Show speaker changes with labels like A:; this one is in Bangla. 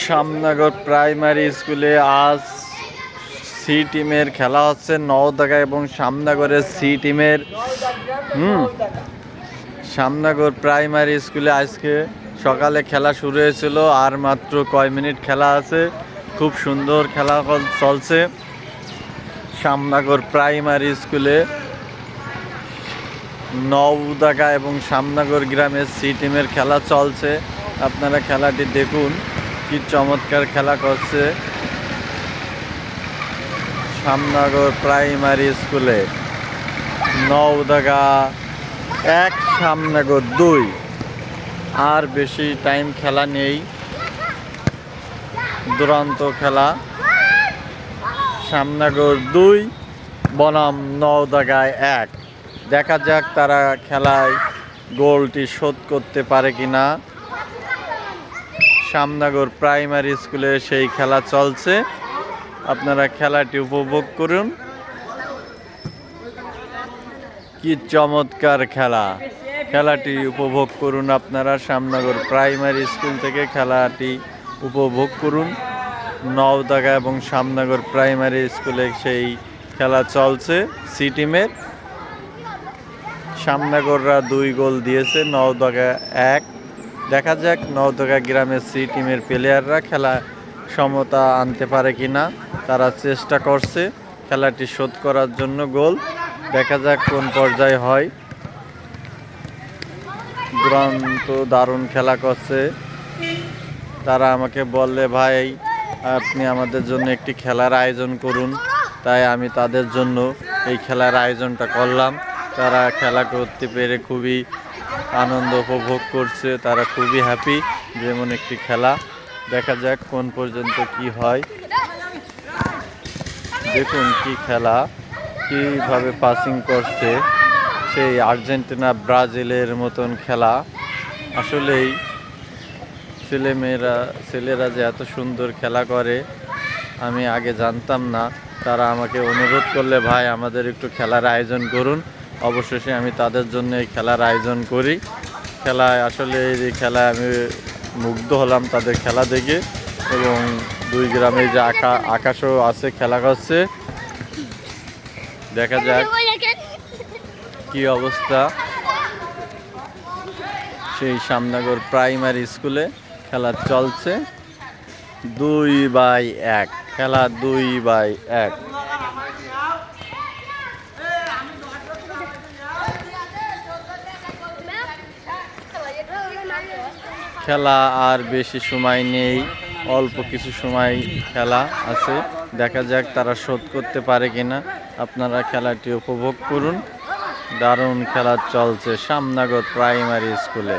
A: শ্যামনগর প্রাইমারি স্কুলে আজ সি টিমের খেলা হচ্ছে, নওদাগা এবং শ্যামনগরের সি টিমের। হুম শ্যামনগর প্রাইমারি স্কুলে আজকে সকালে খেলা শুরু হয়েছিল, আর মাত্র কয় মিনিট খেলা আছে, খুব সুন্দর খেলা চলছে। শ্যামনগর প্রাইমারি স্কুলে নওদাগা এবং শ্যামনগর গ্রামের সি টিমের খেলা চলছে। আপনারা খেলাটি দেখুন। কি চমৎকার খেলা করছে। শ্যামনগর প্রাইমারি স্কুলে। নওদাগা এক শ্যামনগর দুই। আর বেশি টাইম খেলা নেই। দুরন্ত খেলা। শ্যামনগর দুই, বনাম নওদাগায় এক। দেখা যাক তারা খেলায় গোলটি শোধ করতে পারে কিনা। শ্যামনগর প্রাইমারি স্কুলে সেই খেলা চলছে। আপনারা খেলাটি উপভোগ করুন। কি চমৎকার খেলা। খেলাটি উপভোগ করুন আপনারা শ্যামনগর প্রাইমারি স্কুল থেকে খেলাটি উপভোগ করুন। নওদাগা এবং শ্যামনগর প্রাইমারি স্কুলে সেই খেলা চলছে সি টিমের। দুই গোল দিয়েছে, নওদাগা এক। দেখা যাক নওদাগা গ্রামের সি টিমের প্লেয়াররা খেলা সমতা আনতে পারে কি না তারা চেষ্টা করছে খেলাটি শোধ করার জন্য গোল। দেখা যাক কোন পর্যায়ে হয়। দুরন্ত দারুণ খেলা করছে। তারা আমাকে বললে, ভাই, আপনি আমাদের জন্য একটি খেলার আয়োজন করুন। তাই আমি তাদের জন্য এই খেলার আয়োজনটা করলাম। তারা খেলা করতে পেরে খুবই আনন্দ উপভোগ করছে, তারা খুবই হ্যাপি যেমন একটি খেলা। দেখা যাক কোন পর্যন্ত কি হয়। দেখুন কি খেলা, কীভাবে পাসিং করছে। সেই আর্জেন্টিনা ব্রাজিলের মতন খেলা। আসলেই ছেলেমেয়েরা, ছেলেরা যে এত সুন্দর খেলা করে, আমি আগে জানতাম না। তারা আমাকে অনুরোধ করলে, ভাই, আমাদের একটু খেলার আয়োজন করুন। অবশেষে আমি তাদের জন্য এই খেলার আয়োজন করি। খেলায় আসলে এই খেলায় আমি মুগ্ধ হলাম তাদের খেলা দেখে এবং দুই গ্রামে যে আকা, আকাশও আছে, খেলা করছে দেখা যাক কি অবস্থা। সেই সামনগর প্রাইমারি স্কুলে খেলা চলছে। দুই বাই এক, খেলা দুই বাই এক। খেলা আর বেশি সময় নেই, অল্প কিছু সময় খেলা আছে। দেখা যাক তারা শোধ করতে পারে কিনা। আপনারা খেলাটি উপভোগ করুন। দারুণ খেলা চলছে সামনাগর প্রাইমারি স্কুলে।